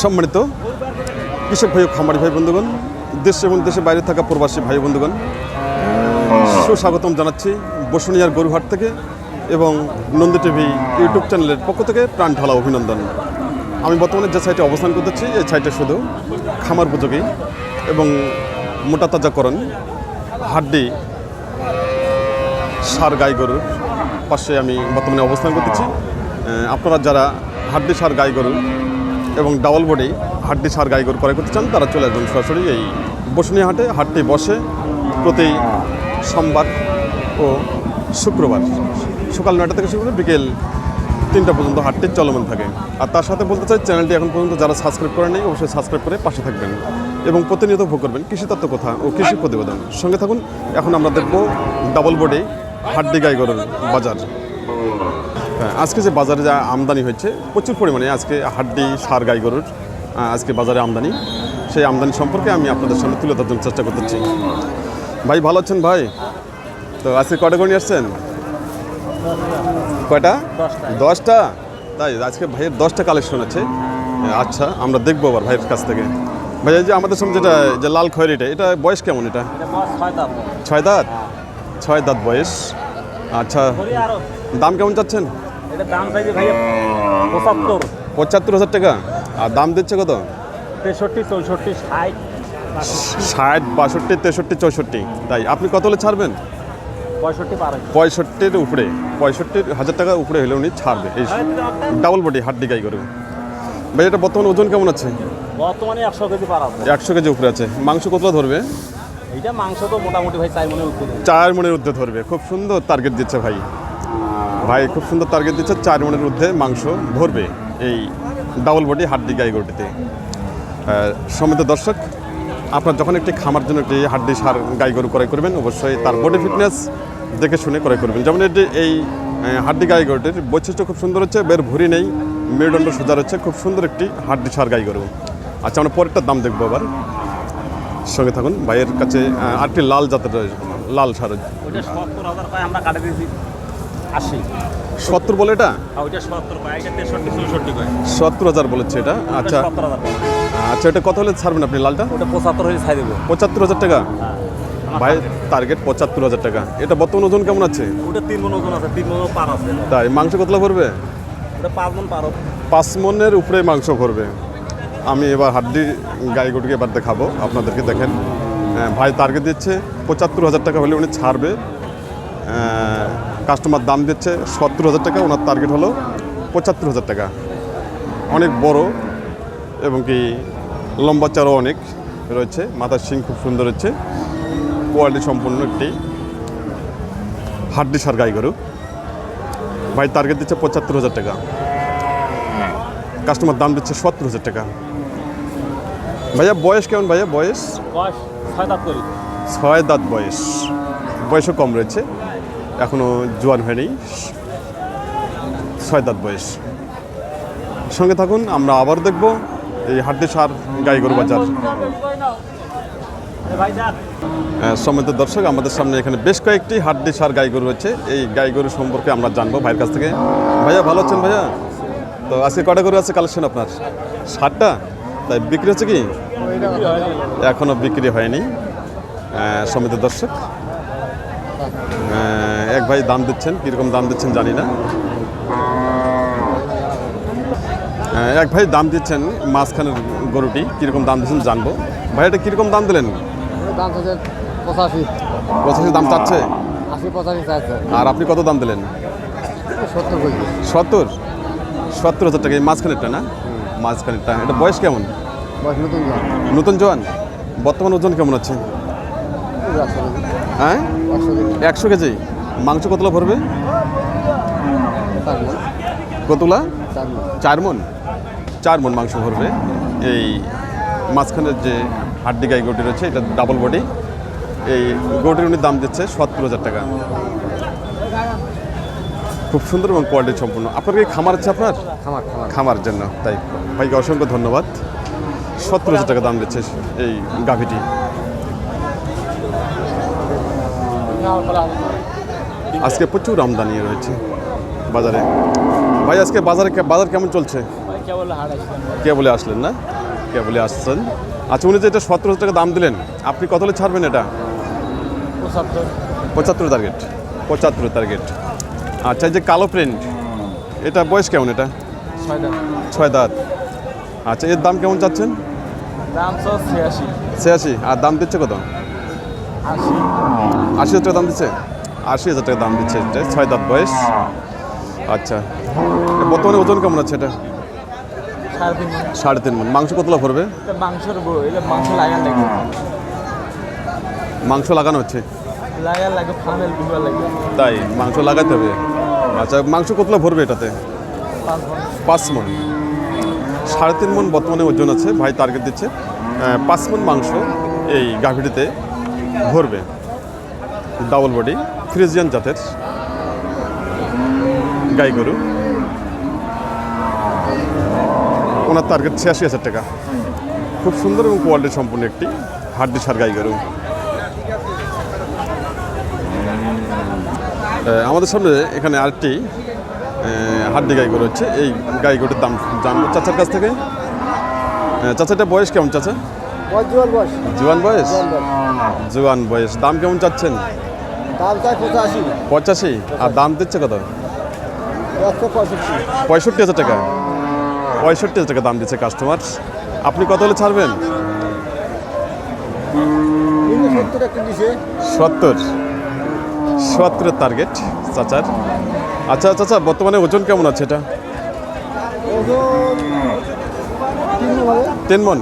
সম্মানিত কৃষক ভাই খামারি ভাই বন্ধুগণ, দেশ এবং দেশের বাইরে থাকা প্রবাসী ভাই বন্ধুগণ, সুস্বাগতম জানাচ্ছি বসুনিয়ার গরুহাট থেকে এবং নন্দী টিভি ইউটিউব চ্যানেলের পক্ষ থেকে প্রাণ ঢালা অভিনন্দন। আমি বর্তমানে যে সাইটে অবস্থান করতেছি, এই সাইটে শুধু খামার উপযোগী এবং মোটা তাজাকরণ, হাড্ডি, সার, গাই গরুর পাশে আমি বর্তমানে অবস্থান করতেছি। আপনারা যারা হাড্ডি সার গাই গরু এবং ডাবল বডি হাড্ডি সার গাই গরু ক্রয় করতে চান, তারা চলে আসবেন সরাসরি এই বসুনিয়া হাটে হাটটি বসে প্রতি সোমবার ও শুক্রবার। সকাল নয়টা থেকে শুরু করে বিকেল তিনটা পর্যন্ত হাটটি চলমান থাকে। আর তার সাথে বলতে চাই, চ্যানেলটি এখন পর্যন্ত যারা সাবস্ক্রাইব করেনি অবশ্যই সাবস্ক্রাইব করে পাশে থাকবেন এবং প্রতিনিয়ত ভোগ করবেন কৃষিতত্ত্ব কথা ও কৃষি প্রতিবেদন। সঙ্গে থাকুন, এখন আমরা দেখব ডাবল বডি হাড্ডি গাই গরুর বাজার। আজকে যে বাজারে যা আমদানি হয়েছে প্রচুর পরিমাণে আজকে হাড্ডি সার গাই গরুর আজকে বাজারে আমদানি। সেই আমদানি সম্পর্কে আমি আপনাদের সামনে তুলে ধরার জন্য চেষ্টা করতেছি। ভাই ভালো আছেন ভাই? তো আজকে কটা করে নিয়ে আসছেন? কয়টা? দশটা? তাই আজকে ভাইয়ের দশটা কালেকশন আছে। আচ্ছা আমরা দেখব আবার ভাইয়ের কাছ থেকে। ভাই যে আমাদের সামনে যেটা যে লাল খয়েরিটা এটা বয়স কেমন এটা? ছয় দাঁত। ছয় দাঁত? বয়স। আচ্ছা দাম কেমন চাচ্ছেন? এটা দাম চাইছে ভাইয়া পঁচাত্তর। পঁচাত্তর হাজার টাকা? আর দাম দিচ্ছে কত? তেষট্টি চৌষট্টি ষাট ষাট বাষট্টি তেষট্টি চৌষট্টি। তাই আপনি কত হলে ছাড়বেন? পঁয়ষট্টি পঁয়ষট্টির উপরে। পঁয়ষট্টির হাজার টাকার উপরে হলে উনি ছাড়বে। এই ডাবল বডি হাড্ডি গাই করে। ভাই এটা বর্তমান ওজন কেমন আছে? বর্তমানে একশো কেজি পার একশো কেজি উপরে আছে। মাংস কতটা ধরবে? এইটা মাংস তো মোটামুটি ভাই চার মনে উঠতে চার মনের ঊর্ধ্বে ধরবে। খুব সুন্দর টার্গেট দিচ্ছে ভাই। ভাই খুব সুন্দর টার্গেট দিচ্ছে, চার মনের ঊর্ধ্বে মাংস ভরবে এই ডাবল বডি হাড্ডি গাই গরুটিতে। সমিত দর্শক, আপনার যখন একটি খামার জন্য একটি হাড্ডি সার গাই গরু ক্রয় করবেন, অবশ্যই তার বডি ফিটনেস দেখে শুনে ক্রয় করবেন। যেমন এটি এই হাড্ডি গাই গরুটির বৈশিষ্ট্য খুব সুন্দর হচ্ছে, বের ভুরি নেই, মেরুদণ্ড সোজা হচ্ছে খুব সুন্দর একটি হাড্ডি সার গাই গরু। আচ্ছা আমরা পরেরটার দাম দেখব আবার। সঙ্গে থাকুন, ভাইয়ের কাছে আরেকটি লাল জাতের, লাল সার। আশি। সত্তর বলে এটা? সত্তর পায় সত্তর হাজার বলেছে এটা? আচ্ছা। আচ্ছা এটা কত হলে ছাড়বেন আপনি লালটা? ওটা পঁচাত্তর হয়ে ছাই দেবো। পঁচাত্তর হাজার টাকা? ভাই টার্গেট পঁচাত্তর হাজার টাকা। এটা বর্তমান ওজন কেমন আছে? ওটা তিন মন ওজন আছে তিন মন পার আছে। তাই মাংস কতলা ভরবে? ওটা পাঁচ মন পার পাঁচ মনের উপরে মাংস ভরবে। আমি এবার হাড্ডি গাই গরুকে এবার দেখাবো আপনাদেরকে দেখেন। হ্যাঁ, ভাই টার্গেট দিচ্ছে পঁচাত্তর হাজার টাকা হলে উনি ছাড়বে। কাস্টমার দাম দিচ্ছে সত্তর হাজার টাকা ওনার টার্গেট হলো পঁচাত্তর হাজার টাকা। অনেক বড় এবং কি লম্বা চারও অনেক রয়েছে মাথার শিং খুব সুন্দর হচ্ছে। কোয়ালিটি সম্পূর্ণ একটি হাড্ডি সার গাই গরু। ভাই টার্গেট দিচ্ছে পঁচাত্তর হাজার টাকা। কাস্টমার দাম দিচ্ছে সত্তর হাজার টাকা। ভাইয়া বয়স কেমন ভাইয়া? বয়স? ছয় দাঁত বয়স। বয়সও কম রয়েছে। এখনও জোয়ান হয়নি। ছয় দাঁত বয়স। সঙ্গে থাকুন আমরা আবার দেখব এই হাড্ডি সার গাই গরু বাজার। আহ, সম্মানিত দর্শক আমাদের সামনে এখানে বেশ কয়েকটি হাড্ডি সার গরু রয়েছে। এই গাই গরু সম্পর্কে আমরা জানব ভাইয়ের কাছ থেকে। ভাইয়া ভালো আছেন ভাইয়া? তো আজকে কটা গরু আছে কালেকশন আপনার? ষাটটা তাই বিক্রি হচ্ছে কি? এখনও বিক্রি হয়নি। আহ, সম্মানিত দর্শক। আহ, এক ভাই দাম দিচ্ছেন কীরকম দাম দিচ্ছেন জানি না। আহ, এক ভাই দাম দিচ্ছেন মাঝখানের গরুটি কীরকম দাম দিচ্ছেন জানব। ভাই এটা কীরকম দাম দিলেন? দাম পঁচাশি। পঁচাশি দাম চাচ্ছে? আর আপনি কত দাম দিলেন? সত্তর সত্তর? হাজার টাকা এই মাঝখানেরটা না? মাঝখানেরটা এটা বয়স কেমন? নতুন জোয়ান বর্তমান ওজন কেমন আছে? হ্যাঁ? একশো কেজি? মাংস কতলা ভরবে? কতলা? চার মন চার মন মাংস ভরবে। এই মাঝখানের যে হাড্ডি গাই গরুটি রয়েছে এটা ডাবল বডি এই গরুটির উনি দাম দিচ্ছে সত্তর হাজার টাকা। খুব সুন্দর এবং কোয়ালিটি সম্পূর্ণ। আপনার কি খামার আছে আপনার? খামার খামার। খামার জন্য তাই। ভাইকে অসংখ্য ধন্যবাদ। সত্তর হাজার টাকা দাম দিচ্ছে এই গাভিটি। আজকে প্রচুর আমদানি রয়েছে বাজারে। ভাই আজকে বাজারে বাজার কেমন চলছে? কে বলে আসলেন না? কে বলে আসছেন। আচ্ছা উনি যে এটা সতেরো টাকা দাম দিলেন আপনি কত ছাড়বেন এটা? পঁচাত্তর। টার্গেট পঁচাত্তর টার্গেট আচ্ছা এই যে কালো প্রিন্ট এটা বয়স কেমন এটা? ছয় দাঁত। আচ্ছা এর দাম কেমন চাচ্ছেন? ছিয়াশি। আর দাম দিচ্ছে কত? আশি। আশি হাজার টাকা দাম দিচ্ছে? আশি হাজার টাকা দাম দিচ্ছে এটা ছয় দাঁত বয়স। আচ্ছা বর্তমানে ওজন কেমন আছে এটা? সাড়ে তিন মণ মাংস কতলা পড়বে মাংসের এটা মাংস মাংস লাগানো হচ্ছে? তাই মাংস লাগাতে হবে? আচ্ছা মাংস কতলা ভরবে এটাতে? পাঁচ। মন। সাড়ে তিন মন বর্তমানে ওজন আছে ভাই টার্গেট দিচ্ছে। পাঁচ মন মাংস এই গাভীটিতে ভরবে। ডাবল বডি ফ্রিজিয়ান জাতের গাই গরু ওনার টার্গেট ছিয়াশি হাজার টাকা। খুব সুন্দর এবং কোয়ালিটি সম্পূর্ণ একটি হাড্ডি সার গাই গরু আমাদের সামনে এখানে আরেকটি হাড্ডি গাই গরু হচ্ছে। এই গাই গরুর দাম জানব চাচার কাছ থেকে। চাচাটা বয়স কেমন চাচা? বয়স জোয়ান বয়স। জুয়ান জোয়ান বয়স। জুয়ান বয়স। দাম কেমন চাচ্ছেন? দাম চাই পঁচাশি। পঁচাশি? আর দাম দিচ্ছে কত? একশো পঁয়ষট্টি। পঁয়ষট্টি হাজার টাকা। পঁয়ষট্টি হাজার টাকা দাম দিচ্ছে কাস্টমার আপনি কত হলে ছাড়বেন? সত্তর। সত্তরের টার্গেট চাচার। আচ্ছা চাচা বর্তমানে ওজন কেমন আছে এটা? তিন মন।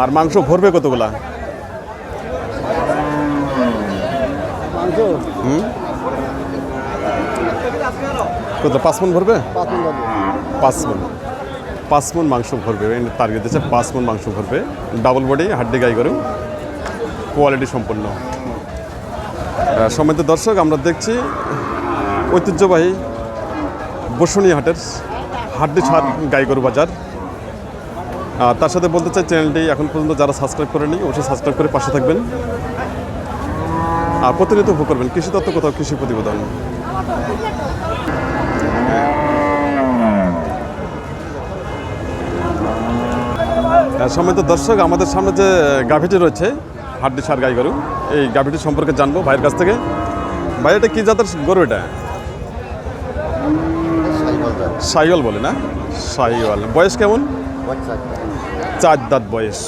আর মাংস ভরবে কতগুলা? হুম? কত পাঁচ মন ভরবে? পাঁচ মন পাঁচ মন। মাংস ভরবে। টার্গেট দিচ্ছে পাঁচ মন মাংস ভরবে। ডাবল বডি হাড্ডি গাই গরু কোয়ালিটি সম্পন্ন। সময় দর্শক আমরা দেখছি ঐতিহ্যবাহী বসুনি হাটের হাড্ডি ছাড় গাই গরু বাজার। আর তার সাথে বলতে চাই চ্যানেলটি এখন পর্যন্ত যারা সাবস্ক্রাইব করেনি অবশ্যই সাবস্ক্রাইব করে পাশে থাকবেন। আর প্রতিনিয়ত ভোগ করবেন। কৃষি তত্ত্ব কোথাও কৃষি প্রতিবেদন? সম্মানিত দর্শক আমাদের সামনে যে গাভীটি রয়েছে হাড্ডি সার গাই গরু এই গাভীটি সম্পর্কে জানব ভাইয়ের কাছ থেকে। ভাই এটা কি জাতের গরু এটা? সাইওয়াল বলে না? সাইওয়াল। বয়স কেমন? চার দাঁত বয়স।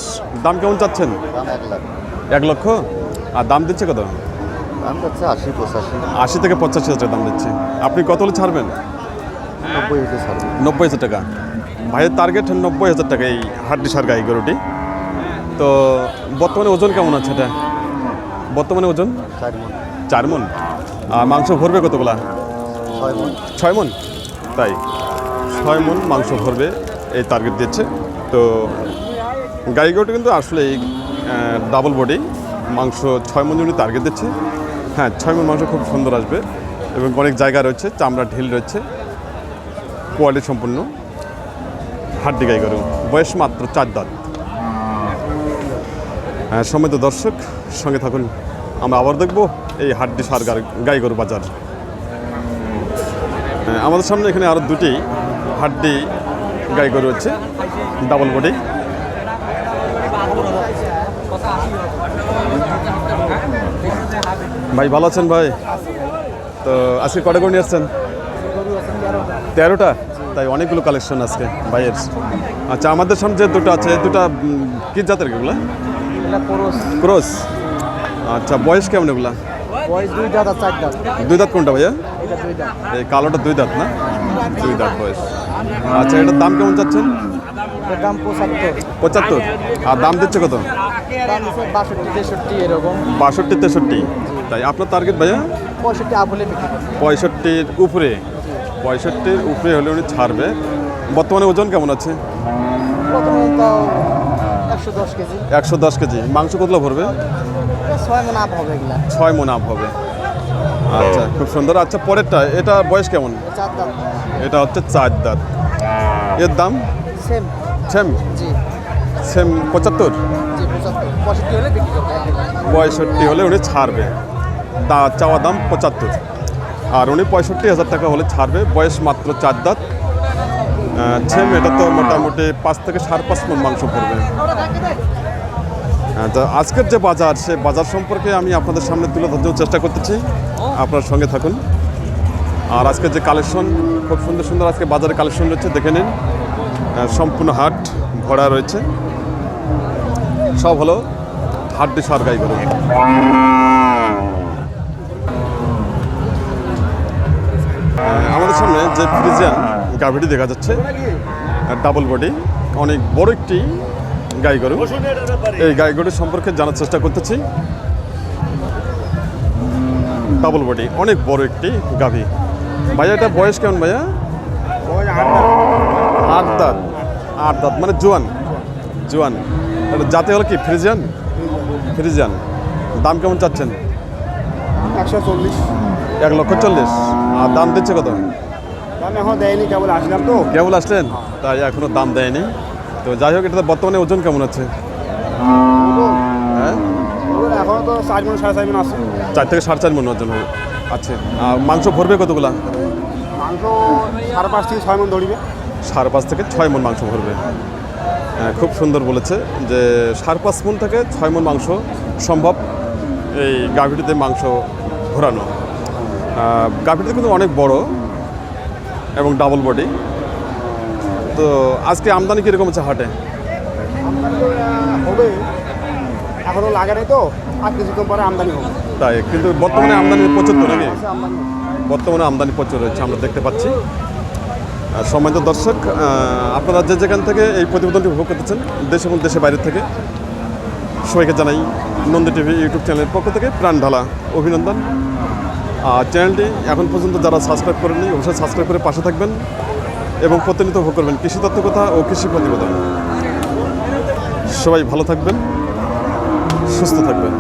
দাম কেমন চাচ্ছেন? এক লক্ষ। আর দাম দিচ্ছে কত? দাম হচ্ছে আশি পঁচাশি। আশি থেকে পঁচাশি হাজার টাকা দাম দিচ্ছে। আপনি কত হলে ছাড়বেন? নব্বই হতে ছাড়বে নব্বই হাজার টাকা। ভাইয়ের টার্গেট নব্বই হাজার টাকা এই হাড্ডি সার গাই গরুটি। তো বর্তমানে ওজন কেমন আছে এটা? বর্তমানে ওজন? চার মন। চার মন। আর মাংস ভরবে কতগুলা? ছয় মন। ছয় মন? তাই। ছয় মন মাংস ভরবে এই টার্গেট দিচ্ছে। তো গাই গরুটি কিন্তু আসলে এই ডাবল বডি মাংস ছয় মন জন্য টার্গেট দিচ্ছে। হ্যাঁ ছয় মন মাংস খুব সুন্দর আসবে এবং অনেক জায়গা রয়েছে চামড়া ঢিল রয়েছে কোয়ালিটি সম্পূর্ণ। হাড্ডি গাই গরু বয়স মাত্র চার দাঁত। হ্যাঁ সময় তো দর্শক সঙ্গে থাকুন আমরা আবার দেখব এই হাড্ডি সার গাই গরু বাজার। হ্যাঁ, আমাদের সামনে এখানে আরও দুটি হাড্ডি গাই গরু হচ্ছে ডাবল বডি ভাই ভালো আছেন ভাই? তো আজকে কটা গরু নিয়ে আসছেন? তেরোটা? তাই অনেকগুলো কালেকশন আজকে ভাইয়ের। আচ্ছা আমাদের সামনে যে দুটো আছে দুটা কি জাতের এগুলো? ক্রস। আচ্ছা বয়স কেমন এগুলা? দুই দাঁত কোনটা ভাইয়া? এই কালোটা দুই দাঁত না? দুই দাঁত বয়স। আচ্ছা এটার দাম কেমন চাচ্ছেন? দাম পঁচাত্তর। পঁচাত্তর। আর দাম দিচ্ছে কত? বাষট্টি তেষট্টি এরকম। বাষট্টি তেষট্টি। তাই আপনার টার্গেট ভাইয়া? পঁয়ষট্টি আপলে বিক্রি পঁয়ষট্টির উপরে। পঁয়ষট্টির উপরে হলে উনি ছাড়বে। বর্তমানে ওজন কেমন আছে? একশো দশ কেজি। মাংস কতলা ভরবে? ছয় মন আপ হবে ছয় মন আপ হবে। আচ্ছা খুব সুন্দর। আচ্ছা পরেরটা এটা বয়স কেমন? এটা হচ্ছে চার দাঁত। এর দাম? সেম। সেম? জি। সেম পঁচাত্তর? হলে পঁয়ষট্টি হলে উনি ছাড়বে। দা চাওয়া দাম পঁচাত্তর। আর উনি পঁয়ষট্টি হাজার টাকা হলে ছাড়বে, বয়স মাত্র চার দাঁত। ছেম, এটা তো মোটামুটি পাঁচ থেকে সাড়ে পাঁচ মন মাংস পড়বে। তো আজকের যে বাজার, সে বাজার সম্পর্কে আমি আপনাদের সামনে তুলে ধরার চেষ্টা করতেছি। আপনার সঙ্গে থাকুন। আর আজকের যে কালেকশন, খুব সুন্দর সুন্দর আজকে বাজারে কালেকশন রয়েছে, দেখে নিন। সম্পূর্ণ হাট ভরা রয়েছে। সব হলো হাড্ডি সার গাই গরু আমাদের সামনে যে ফ্রিজিয়ান গাভিটি দেখা যাচ্ছে ডাবল বডি অনেক বড় একটি গাই গরু এই গাই গরুর সম্পর্কে জানার চেষ্টা করতেছি। ডাবল বডি অনেক বড় একটি গাভি। ভাইয়া এটা বয়স কেমন ভাইয়া? আট দাঁত। আট দাঁত মানে জোয়ান। জোয়ান। এটা জাতে হলো কি ফ্রিজিয়ান? ফ্রিজিয়ান। দাম কেমন চাচ্ছেন? একশো চল্লিশ। এক লক্ষ চল্লিশ। আর দাম দিচ্ছে কত? দাম এখন দেয়নি কেবল আসলাম তো। কেবল আসলেন? তাই এখনও দাম দেয়নি। তো যাই হোক এটা বর্তমানে ওজন কেমন আছে? হ্যাঁ? এখনও তো চার মন সাড়ে চার মন আছে। চার থেকে সাড়ে চার মন ওজন হবে। আচ্ছা মাংস ভরবে কতগুলা? মাংস সাড়ে পাঁচ থেকে ছয় মন ধরিবে। সাড়ে পাঁচ থেকে ছয় মন মাংস ভরবে। হ্যাঁ, খুব সুন্দর বলেছে যে সাড়ে পাঁচ মন থেকে ছয় মন মাংস সম্ভব এই গাভীটিতে মাংস ঘোরানো গাভীটিতে কিন্তু অনেক বড় এবং ডাবল বডি তো আজকে আমদানি কীরকম আছে হাটে? হবে। এখনও লাগে নাই তো। আর কিছুক্ষণ পরে আমদানি হবে। তাই কিন্তু বর্তমানে আমদানি প্রচুর তো নাকি। বর্তমানে আমদানি প্রচুর রয়েছে আমরা দেখতে পাচ্ছি। আর সম্মানিত দর্শক আপনারা যে যেখান থেকে এই প্রতিবেদনটি উপভোগ করতেছেন দেশ এবং দেশের বাইরে থেকে সবাইকে জানাই নন্দী টিভি ইউটিউব চ্যানেলের পক্ষ থেকে প্রাণ ঢালা অভিনন্দন। আর চ্যানেলটি এখন পর্যন্ত যারা সাবস্ক্রাইব করেননি, অবশ্যই সাবস্ক্রাইব করে পাশে থাকবেন এবং প্রতিনিয়ত ভোগ করবেন কৃষি তত্ত্বকথা ও কৃষি প্রতিবেদন। সবাই ভালো থাকবেন, সুস্থ থাকবেন।